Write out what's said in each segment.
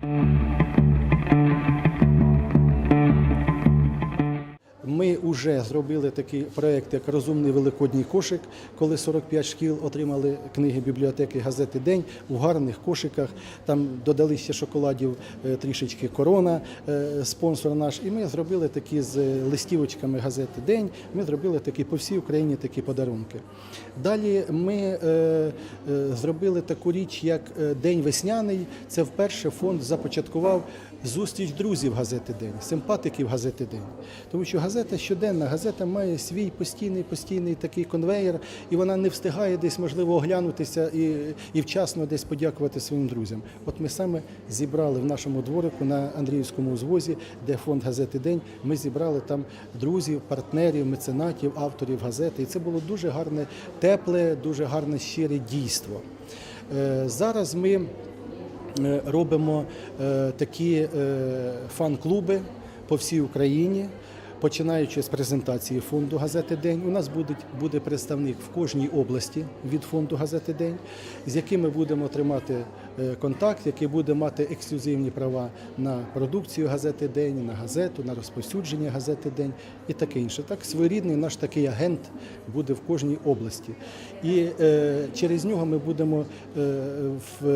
Thank you. Ми вже зробили такий проект, як розумний великодній кошик, коли 45 шкіл отримали книги бібліотеки газети День у гарних кошиках. Там додали ще шоколадів е, трішечки корона, е, спонсор наш. І ми зробили такі з листівочками газети День. Ми зробили такі по всій Україні такі подарунки. Далі ми е, зробили таку річ, як День весняний. Це вперше фонд започаткував зустріч друзів газети День, симпатиків газети День. Тому що газета щоденна, газета має свій постійний, постійний такий конвейер, і вона не встигає десь, можливо, оглянутися і, і вчасно десь подякувати своїм друзям. От ми саме зібрали в нашому дворику на Андріївському узвозі, де фонд газети День. Ми зібрали там друзів, партнерів, меценатів, авторів газети. І це було дуже гарне, тепле, дуже гарне щире дійство. Е, Зараз ми е, робимо е, такі фан-клуби по всій Україні. Починаючи з презентації фонду газети День, у нас буде, буде представник в кожній області від фонду газети День, з яким ми будемо тримати е, контакт, який буде мати ексклюзивні права на продукцію газети День, на газету, на розповсюдження газети День і таке інше. Так, своєрідний наш такий агент буде в кожній області. І е, через нього ми будемо е, в,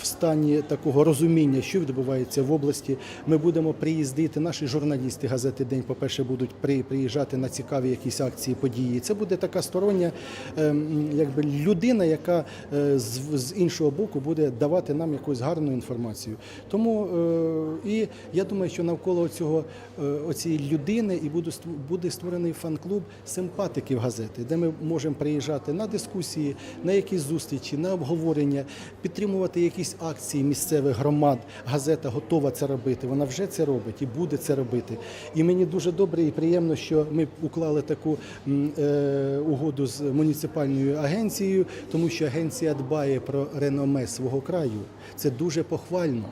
в стані такого розуміння, що відбувається в області. Ми будемо приїздити, наші журналісти газети День, по-перше, будуть при, приїжджати на цікаві якісь акції, події. Це буде така стороння ем, якби людина, яка е, з, іншого боку буде давати нам якусь гарну інформацію. Тому е, я думаю, що навколо цього е, оцієї людини і буде буде створений фан-клуб симпатиків газети, де ми можемо приїжджати на дискусії, на якісь зустрічі, на обговорення, підтримувати якісь акції місцевих громад. Газета готова це робити. Вона вже це робить і буде це робити. І мені дуже добре і приємно, що ми уклали таку е, угоду з муніципальною агенцією, тому що агенція дбає про реноме свого краю. Це дуже похвально.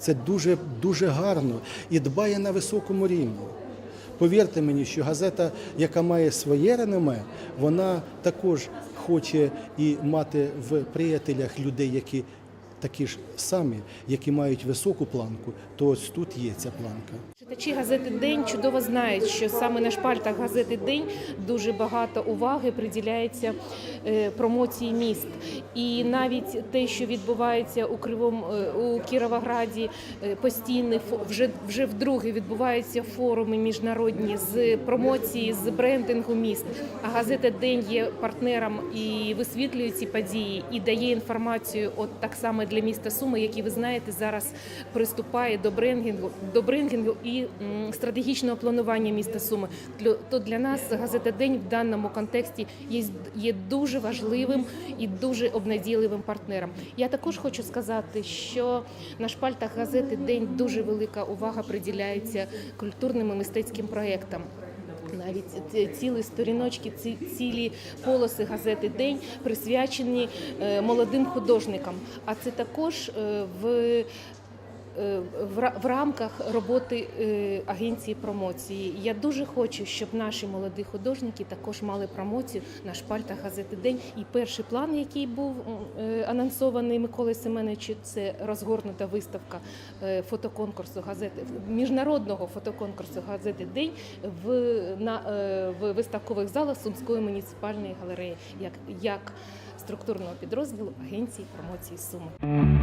Це дуже дуже гарно і дбає на високому рівні. Повірте мені, що газета, яка має своє реноме, вона також хоче і мати в приятелях людей, які такі ж самі, які мають високу планку, то ось тут є ця планка. Читачі газети День чудово знають, що саме на шпальтах газети День дуже багато уваги приділяється е, промоції міст. І навіть те, що відбувається у Кривому е, у Кіровограді, е, постійний фо- вже вже вдруге відбуваються форуми міжнародні з промоції, з брендингу міст. А газета День є партнером і висвітлює ці події і дає інформацію. От так само для міста Суми, який ви знаєте, зараз приступає до брендингу, до брендингу і стратегічного планування міста Суми. То для нас газета День в даному контексті є, дуже важливим і дуже обнадійливим партнером. Я також хочу сказати, що на шпальтах газети День дуже велика увага приділяється культурним і мистецьким проєктам. Навіть цілі сторіночки, ці цілі полоси газети День присвячені е, молодим художникам. А це також е, в в рамках роботи е, агенції промоції. Я дуже хочу, щоб наші молоді художники також мали промоцію на шпальтах газети День. І перший план, який був е, анонсований Миколою Семеновичем, це розгорнута виставка е, фотоконкурсу газети міжнародного фотоконкурсу газети День в на е, в виставкових залах Сумської муніципальної галереї, як як структурного підрозділу агенції промоції Суми.